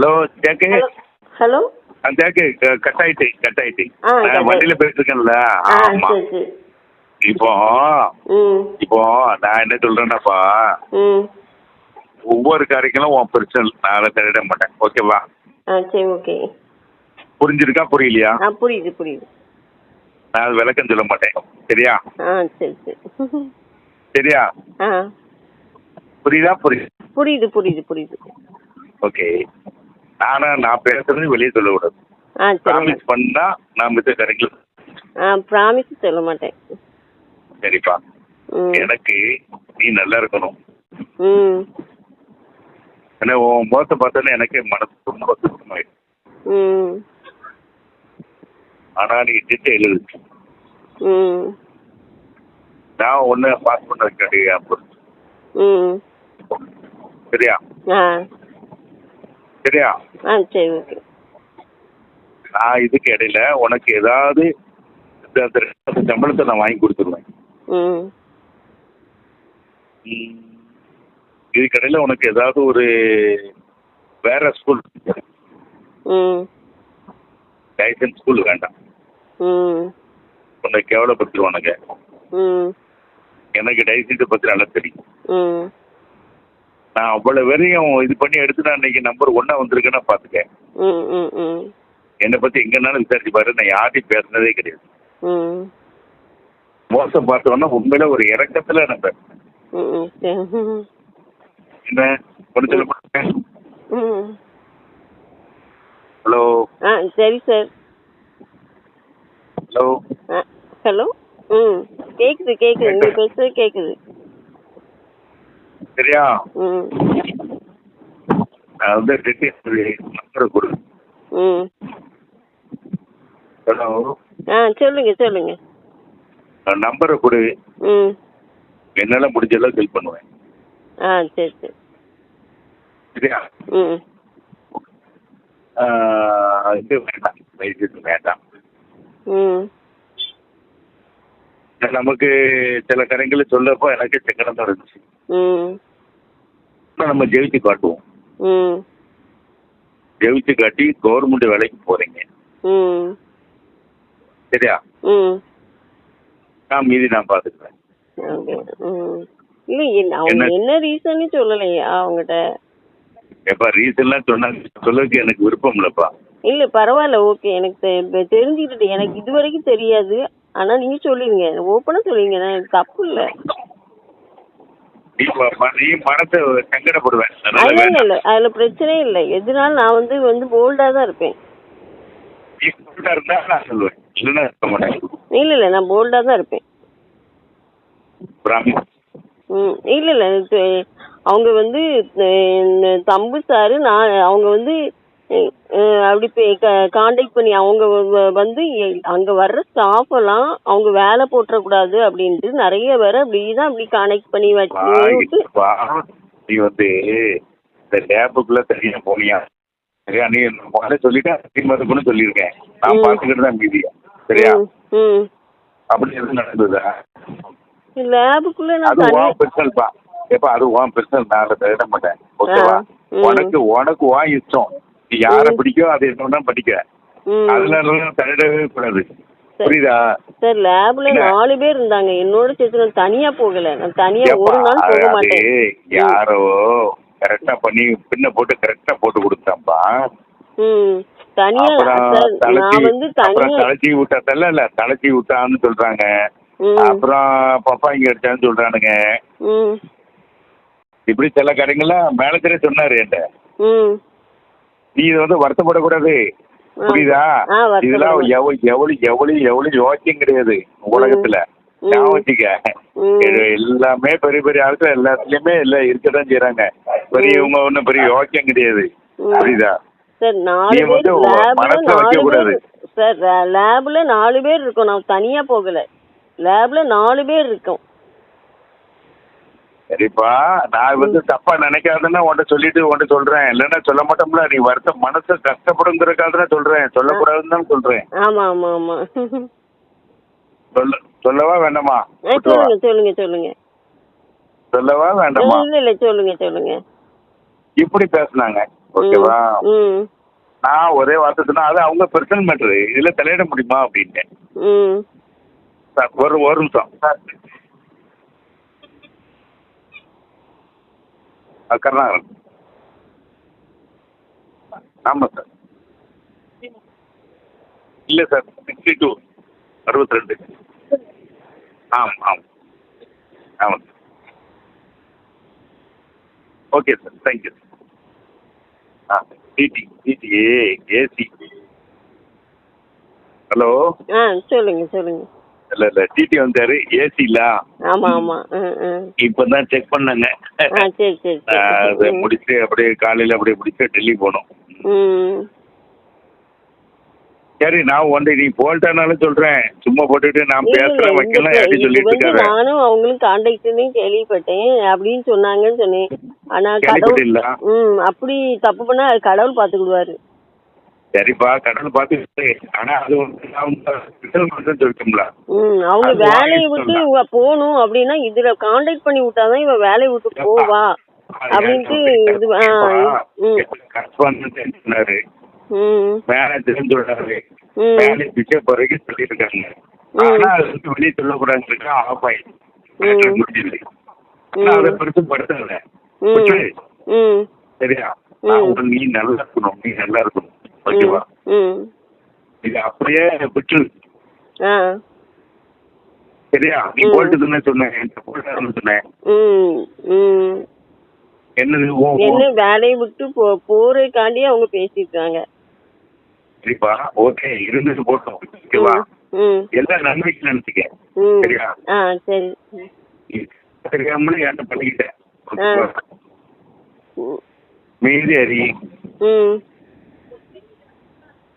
Hello கேக்கு hello கேக்கு cut ஆயிட்டு கட் ஆயிட்டு வண்டியில போயிட்டு இருக்கேன்ல ஆமா. இப்போ இப்போ நான் என்ன சொல்றேன்னாப்பா ஒவ்வொரு காரியங்களும் உன் பிரச்சனை நான் தள்ளிட மாட்டேன். ஓகேவா? சரி ஓகே. புரிஞ்சிருக்கா புரியலையா? புரியுது புரியுது. நான் விளக்கம் சொல்ல மாட்டேன். சரியா? ஆ சரி சரி. சரியா? புரியுதா புரியுது? புரியுது புரியுது புரியுது. ஓகே. ஆனா நான் பேசுறது வெளியே சொல்லக்கூடாது. ஆ சரி. ப்ராமிஸ் பண்ணா நான் மித்த கரெக்டில் ஆ ப்ராமிஸ் சொல்ல மாட்டேன். சரிப்பா. ம். எனக்கு நீ நல்லா இருக்கணும். ம். ஏன்னா உன் முகத்தை பார்த்தோன்னே எனக்கு மனசு ரொம்ப கஷ்டமாயிடும் ம். ஆனா நீ திட்ட எழுது. ம். நான் ஒன்று பாஸ் பண்ண கிடையாது ம். சரியா? ஆ. சரியா? ஆ சரி ஓகே. நான் இதுக்கு இடையில உனக்கு ஏதாவது சம்பளத்தை நான் வாங்கி கொடுத்துருவேன். ம். ம். இதுக்கு இடையில உனக்கு ஏதாவது ஒரு வேற ஸ்கூல் லைசன்ஸ் ஸ்கூல் வேண்டாம். உன்னை கேவலப்படுத்திடுவானுங்க. எனக்கு டைசன்ஸை பற்றி நல்லா தெரியும். நான் அவ்வளவு வரையும் இது பண்ணி எடுத்து நான் இன்னைக்கு நம்பர் ஒன்னா வந்திருக்கேன்னா ம் என்னை பற்றி எங்கன்னாலும் விசாரிச்சு பாரு. நான் யார்ட்டையும் பேசுனதே கிடையாது. மோசம் பார்த்தோன்னா உண்மையில ஒரு இறக்கத்துல நான் சரி என்ன? ஒன்று சொல்ல ஹலோ? சரி சார். ஹலோ? ஹலோ? ம். கேட்குது கேட்குது நீங்கள் பேசுறது கேட்குது சரியா? ம். நான் வந்து டெட்டிஸ் நம்பரை கொடு ம். ஹலோ. ஆ சொல்லுங்க சொல்லுங்க. நம்பரை கொடு. ம். என்னால் முடிஞ்செல்லாம் ஹெல்ப் பண்ணுவேன். ஆ சரி சரி. சரியா? ம். இது வேண்டாம். லைசன்ஸ் வேண்டாம். ம். நமக்கு சில கரைகளை சொல்லப்போ எனக்கு சங்கடம் தான் இருந்துச்சு. ம். ஆனா நம்ம ஜெயிச்சு காட்டுவோம். ஜெயிச்சு காட்டி கவர்மெண்ட் வேலைக்கு போறீங்க. சரியா? நான் மீதி நான் ம். இல்லை அவங்க என்ன? ரீசன்னு சொல்லலையா அவங்ககிட்ட. எப்பா ரீசன்லாம் சொன்னாங்க. சொல்லதுக்கு எனக்கு விருப்பம் இல்லைப்பா. இல்லை பரவாயில்ல ஓகே. எனக்கு தெரிஞ்சுக்கிட்டு எனக்கு இது வரைக்கும் தெரியாது. ஆனால் நீங்கள் சொல்லிடுங்க ஓப்பனாக சொல்லிடுங்க நான் எனக்கு தப்பு இல்லை. நீ மனசை சங்கடப்படுவேன். வேண்டாம். இல்லை அதில் இல்லை. எதுனாலும் நான் வந்து வந்து தான் இருப்பேன். நீ இருந்தா நான் சொல்லுவேன். இல்லைன்னா இருக்க மாட்டேன். இல்லை இல்லை நான் போல்டாக தான் இருப்பேன். பிராமிஸ் ம் இல்லை இல்லை அவங்க வந்து தம்பு சாரு நான் அவங்க வந்து அப்படி காண்டாக்ட் பண்ணி அவங்க வ- வந்து அங்க வர்ற ஸ்டாஃப் எல்லாம் அவங்க வேலை போட்டுறக்கூடாது அப்படின்ட்டு நிறைய பேரை அப்படி தான் அப்படி காண்டாக்ட் பண்ணி வச்சு வந்து இந்த லேபுக்குள்ள தனியா போனியா? சரியா? நீ முதல்ல சொல்லிட்டா மதுக்குன்னு சொல்லியிருக்கேன். நான். பார்த்துக்கிட்டு தான் மீதியா சரியா? அப்படி எதுவும் நடந்ததா? லேபுக்குள்ள அது உன் பெர்சனல் பா எப்ப அது உன் பெர்சனல் நான் தவிர மாட்டேன். ஓகேவா. உனக்கு உனக்கு உன் இஷ்டம். யார. பிடிக்கோ அதை என்ன படிக்க அதுல தலையிடவே கூடாது. புரியுதா? சார் லேப்ல. நாலு பேர் இருந்தாங்க. என்னோட சேர்த்து நான் தனியா போகல. நான் தனியா ஒரு நாள் போக மாட்டேன். யாரோ கரெக்டா பண்ணி பின்ன போட்டு கரெக்டா போட்டு கொடுத்தாப்பா தனியா நான் வந்து தனியா தலைச்சி விட்டாத்தல்ல இல்ல தலைச்சி விட்டான்னு சொல்றாங்க. அப்புறம் பப்பா இங்க அடிச்சான்னு சொல்றானுங்க. இப்படி சில கடைகள்ல மேனேஜரே சொன்னாரு ம். நீ இது வந்து வருத்தப்படக்கூடாது. புரியுதா? இதெல்லாம். எவ்வளவு எவ்வளவு எவ்வளவு எவ்வளவு யோக்கியம் கிடையாது உலகத்துல. ஞாபகம் எல்லாமே பெரிய பெரிய ஆட்கள் எல்லாத்துலயுமே இல்ல இருக்கதான் செய்யறாங்க பெரியவங்க ஒண்ணும் பெரிய யோக்கியம் கிடையாது. புரியுதா? நீ வந்து மனசுல நாலு வைக்கக்கூடாது. பேர் சார் லேப்ல நாலு பேர் இருக்கோம். நான் தனியா போகல. லேப்ல நாலு பேர் இருக்கோம். சரிப்பா. நான் வந்து தப்பா நினைக்காதுன்னா உன்ட்ட சொல்லிட்டு உன்ட்ட சொல்றேன். இல்லைன்னா சொல்ல மாட்டோம்ல. நீ வருத்தம் மனசு கஷ்டப்படுங்கிறதுக்காக தான் சொல்றேன். சொல்லக்கூடாதுன்னு தான் சொல்றேன். ஆமா ஆமா ஆமா. சொல்ல சொல்லவா வேண்டாமா? சொல்லுங்க சொல்லுங்க சொல்லுங்க. சொல்லவா வேண்டாமா? இல்ல இல்ல சொல்லுங்க சொல்லுங்க. இப்படி பேசுனாங்க. ஓகேவா? நான் ஒரே வார்த்தை சொன்னா அது அவங்க பர்சனல் மேட்ரு இதுல தலையிட முடியுமா சார் ஒரு ஒரு நிமிஷம் சார் ஆ, கருணாகரன். ஆமாம் சார். இல்லை சார் சிக்ஸ்டி டூ அறுபத்தி ரெண்டு ஆம். ஆம் ஆமாம் sir. Okay sir thank you ah DD DD AC hello ஆ சொல்லுங்கள் சொல்லுங்கள் இல்லை இல்லை. டிடி வந்தாரு. ஏசில ஆமா ஆமா. ம் ம் இப்போ தான் செக் பண்ணேங்க சரி சரி அதை. முடிச்சு அப்படியே காலையில் அப்படியே முடிச்சு டெல்லி போனோம். சரி நான் ஒன்று நீ போல்ட்டானாலும் சொல்கிறேன் சும்மா போட்டுட்டு நான் இல்ல, இல்ல, பேசுகிறேன் வைக்கலாம் இது சொல்லிட்டு இருக்காரு நானும் அவங்களும் கான்டாக்ட்னு கேள்விப்பட்டேன். அப்படின்னு சொன்னாங்கன்னு சொன்னேன். ஆனா கடவுள் அப்படி தப்பு பண்ணா அது கடவுள் பாத்துக்கிடுவாரு சரிப்பா கடவுள் பார்த்து ஆனால் அது சொல்லிட்டோம்ல. ம் அவங்க வேலையை விட்டு. இவ போகணும் அப்படின்னா இதுல கான்டாக்ட் பண்ணி விட்டாதான் இவ வேலையை விட்டு போவா அப்படின்ட்டு இது சொன்னாரு. மேனேஜர் சொல்றாரு ம். வேலை பிக்கப் வரைக்கும் சொல்லியிருக்காங்க. ஆனா அது வந்து வெளியே சொல்லக்கூடாதுன்னு ஆஃப் ஆயிடுச்சு. முடிஞ்சது. ஆனா அதை பெருசு படுத்தல சரியா? நீ நல்லா இருக்கணும் நீ நல்லா இருக்கணும். ஓகேவா? இது அப்படியே விட்டு ஆ. சரியா? நீ ம். போல்ட்டு தானே சொன்னேன். சொன்னேன். என்னது. என்ன வேலையை விட்டு போ போறதுக்காண்டி அவங்க பேசிருக்காங்க சரிப்பா. ஓகே இருந்துட்டு போட்டோம். ஓகேவா? எல்லாம் நன்மைக்கு நினைச்சுக்க சரியா? சரி. தெரியாமலே என்கிட்ட பண்ணிக்கிட்டேன். மீதி அறி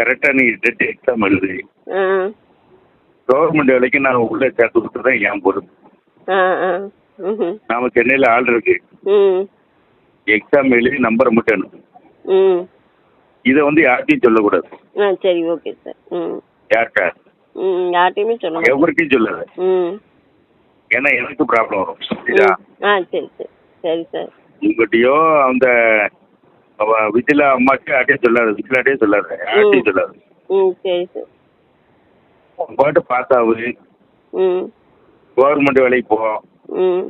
கரெக்டா நீ டெட் எக்ஸாம் எழுது. கவர்மெண்ட் வேலைக்கு நான் உள்ள சேர்த்து கொடுத்துதான் என் பொறுப்பு ஆ ஆ. ம் நாம சென்னையில ஆள் இருக்கு. எக்ஸாம் எழுதி நம்பரை மட்டும் அனுப்பு. இதை வந்து யார்ட்டையும் சொல்லக்கூடாது. சரி ஓகே சார் ம். யார்கிட்ட? யார்ட்டையுமே சொல்ல எவருக்கும் சொல்லாத ம். ஏன்னா எனக்கு ப்ராப்ளம் வரும் சரியா? சரி சரி. சரி சார் உங்ககிட்டயோ அந்த அவ விஜிலா அம்மாட்டே யார்ட்டையும் சொல்லாது விஜிலாட்டே சொல்லாத யார்ட்டையும் சொல்லாது. ம் சரி சார். பாட்டு பாஸ் ஆகுது ம். கவர்மெண்ட் வேலைக்கு போ. ம்.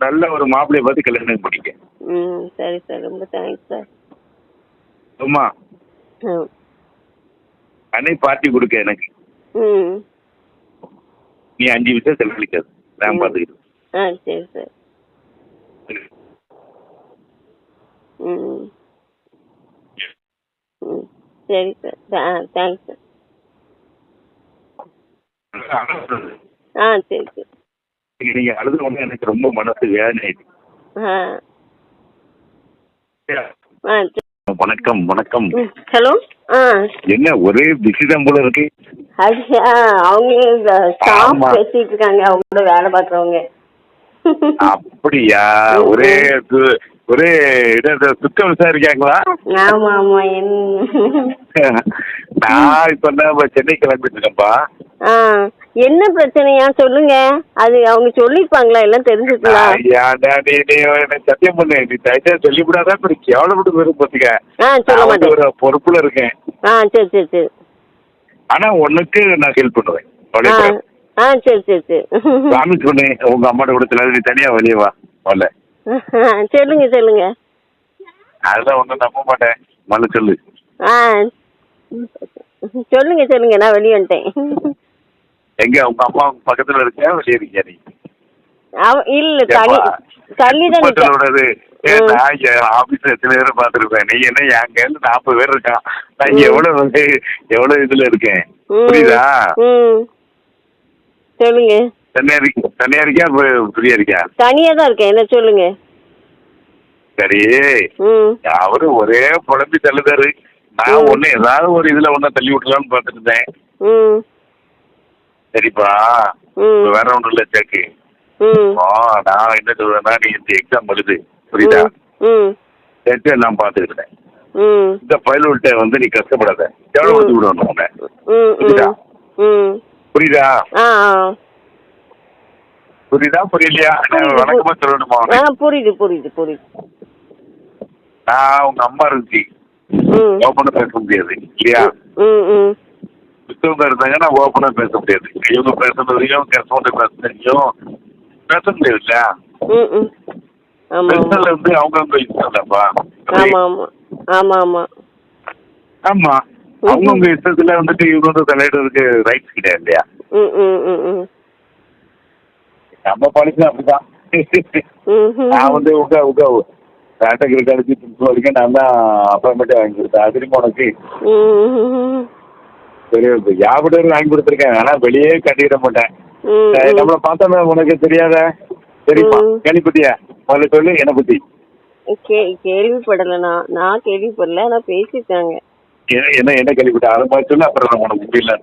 நல்ல ஒரு மாப்பிள்ளைய பார்த்து கல்யாணம் பண்ணிக்க ம் சரி சார். ரொம்ப தேங்க்ஸ் சார் சும்மா ம் அன்னைக்கு பார்ட்டி கொடுக்க எனக்கு. ம். நீ அஞ்சு விஷயம் செலவழிக்காது. நான் ம். பார்த்துக்கிட்டு ஆ சரி சார். ம். ம் சரி சார். ஆ தேங்க்ஸ் சார். ஆ சரி சரி. நீங்க அழுது ஒண்ணு எனக்கு ரொம்ப மனசு வேதனை. ஆ. ஆ சரி. வணக்கம் வணக்கம். ம் ஹலோ? ஆ. என்ன ஒரே தான் போல இருக்கு? அது ஆ அவங்க ஸ்டாஃப் ஆமா. பேசிட்டு இருக்காங்க. அவங்களோட வேலை பார்க்குறவங்க. அப்படியா? ஒரே ஒரே சுத்தம் விசாரிக்காங்களா ஆமா ஆமா நான் இப்ப சென்னை கிளம்பிட்டு இருக்கேன்ப்பா ஆ என்ன பிரச்சனையா? சொல்லுங்க. அது அவங்க சொல்லிருப்பாங்களா எல்லாம் தெரிஞ்சுக்கலாம் சத்தியம் பண்ணு. நீ தயச்சா சொல்லிவிடாதான் இப்ப கேவலப்பட்டு பாத்துக்க. மாட்டேன். ஒரு பொறுப்புல இருக்கேன். ஆ சரி சரி சரி. ஆனா உனக்கு நான் ஹெல்ப் பண்ணுவேன். ஆ சரி சரி சரி. ப்ராமிஸ் பண்ணு உங்க அம்மாட்ட கூட சொல்லாத நீ தனியா வெளியே வா வரல. சொல்லுங்க சொல்லுங்க. அதெல்லாம் ஒன்றும் நம்ப மாட்டேன் மல்ல சொல்லு. ஆ சொல்லுங்க சொல்லுங்க நான் வெளியே வந்துட்டேன். எங்க உங்க அம்மா பக்கத்துல இருக்கியா வெளியே இருக்கியா நீ? அவ இல்ல தள்ளி தள்ளி தான் நிக்க. நான் ஆபீஸ்ல எத்தனை பேரை பார்த்திருப்பேன்? நீ என்ன என் கையில நாற்பது பேர் இருக்கான். நான். எவ்வளவு வந்து எவ்வளவு இதுல இருக்கேன். புரியுதா? சொல்லுங்க. தனியா இருக்க தனியா இருக்கியா? ஃப்ரீயா இருக்கியா? தனியா தான் இருக்கேன். என்ன சொல்லுங்க. சரி. அவரு ஒரே புலம்பி தள்ளுதாரு. நான். ஒண்ணு ஏதாவது ஒரு இதுல ஒண்ணு தள்ளி விட்டுலாம்னு பார்த்துட்டு இருந்தேன் சரிப்பா. வேற ஒண்ணும் இல்ல சேக்கு நான் என்ன சொல்றேன்னா நீ இந்த எக்ஸாம் எழுது. புரியுதா? சேர்த்து நான் பாத்துக்கிட்டேன் இந்த பயலுள்கிட்ட வந்து நீ கஷ்டப்படாத. எவ்வளவு விடணும் உன்னை? ம். புரியுதா? புரியுதா புரியலையா? நான் வணக்கமா சொல்லணுமா? புரியுது புரியுது புரியுது. நான் உங்க அம்மா இருந்துச்சு ஓப்பனா பேச முடியாது இல்லையா? மித்தவங்க இருந்தாங்கன்னா ஓப்பனா பேச முடியாது. இவங்க பேசுனதையும் கஸ்டமர் பேசுனதையும் பேச முடியாது இல்லையா? வந்து அவங்கவுங்க இஷ்டம் இல்லப்பா. ஆமா. ஆமா ஆமா. ஆமா. அவங்கவுங்க இஷ்டத்துல வந்துட்டு இவங்க வந்து தலையிடுறதுக்கு ரைட்ஸ் கிடையாது இல்லையா? நம்ம பாலிசி அப்படிதான். நான் வந்து உங்க உங்க கேட்டகரி கழிச்சு பிரின்சிபல் வரைக்கும் நான் தான் அப்பாயின்மெண்ட் வாங்கி கொடுத்தேன். தெரியுமா உனக்கு? சரி யாபடர் வாங்கி கொடுத்துருக்கேன். ஆனா வெளியே கட்டிட மாட்டேன். நம்மள பார்த்தோன்னா உனக்கு தெரியாத. தெரியுமா. கேள்விப்பட்டியா? முதல்ல சொல்லு என்னை பத்தி. கேள்விப்படல நான் நான் கேள்விப்படல ஆனா பேசிட்டாங்க என்ன- என்ன என்ன கேள்விப்பட்ட அதை மாதிரி சொல்லு அப்புறம் நான் உனக்கு முடியல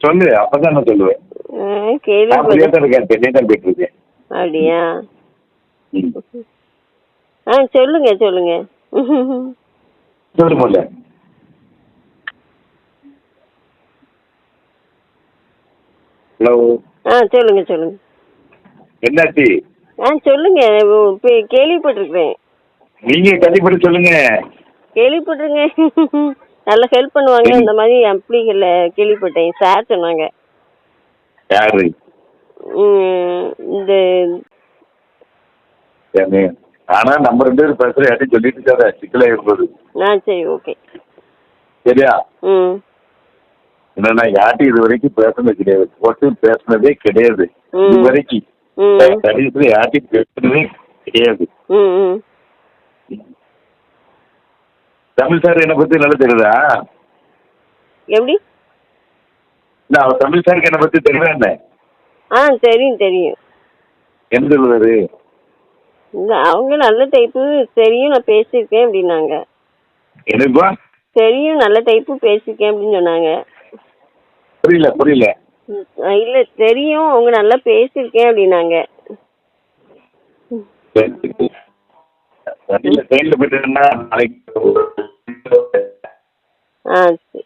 சொல்லு அப்பதான் நான் சொல்லுவேன். இருக்கேன் அப்படியா. ஆ சொல்லுங்க சொல்லுங்க. சொல்லு முதல்ல. ஹலோ ஆ சொல்லுங்க சொல்லுங்க. என்னாச்சு? ஆ சொல்லுங்க கேள்விப்பட்டிருக்கிறேன். நீங்க கண்டிப்பா சொல்லுங்க. கேள்விப்பட்டிருக்கேன். நல்ல ஹெல்ப் பண்ணுவாங்க. இந்த மாதிரி அப்ளிகல்ல கேள்விப்பட்டேன். சார் சொன்னாங்க. யாரு? இந்த? ஆனா நம்ம ரெண்டு பேரும் பேசுற யார்ட்டையும் சொல்லிட்டு இருக்காத. சிக்கலா இருந்தது ஆ சரி ஓகே சரியா? ம். என்னன்னா யார்ட்டையும் இது வரைக்கும் பேசுனது கிடையாது. போட்டு பேசுனதே கிடையாது. இது வரைக்கும். கடைசியில் யார்ட்டையும் பேசுனதே கிடையாது. ம் ம். தமிழ் சார் என்னை பத்தி நல்லா தெரியுதா? எப்படி? நான் தமிழ் சாருக்கு என்னை பத்தி தெரியுதா என்ன? ஆ தெரியும் தெரியும். என்ன சொல்லுவாரு? இந்த அவங்க நல்ல டைப்பு தெரியும் நான் பேசியிருக்கேன் அப்படின்னாங்க. என்னப்பா? தெரியும் நல்ல டைப்பு பேசியிருக்கேன் அப்படின்னு சொன்னாங்க. புரியல புரியல. இல்ல தெரியும் அவங்க நல்லா பேசியிருக்கேன் அப்படின்னாங்க. இல்ல ட்ரெயின்ல போயிட்டு நாளைக்கு ஆ சரி.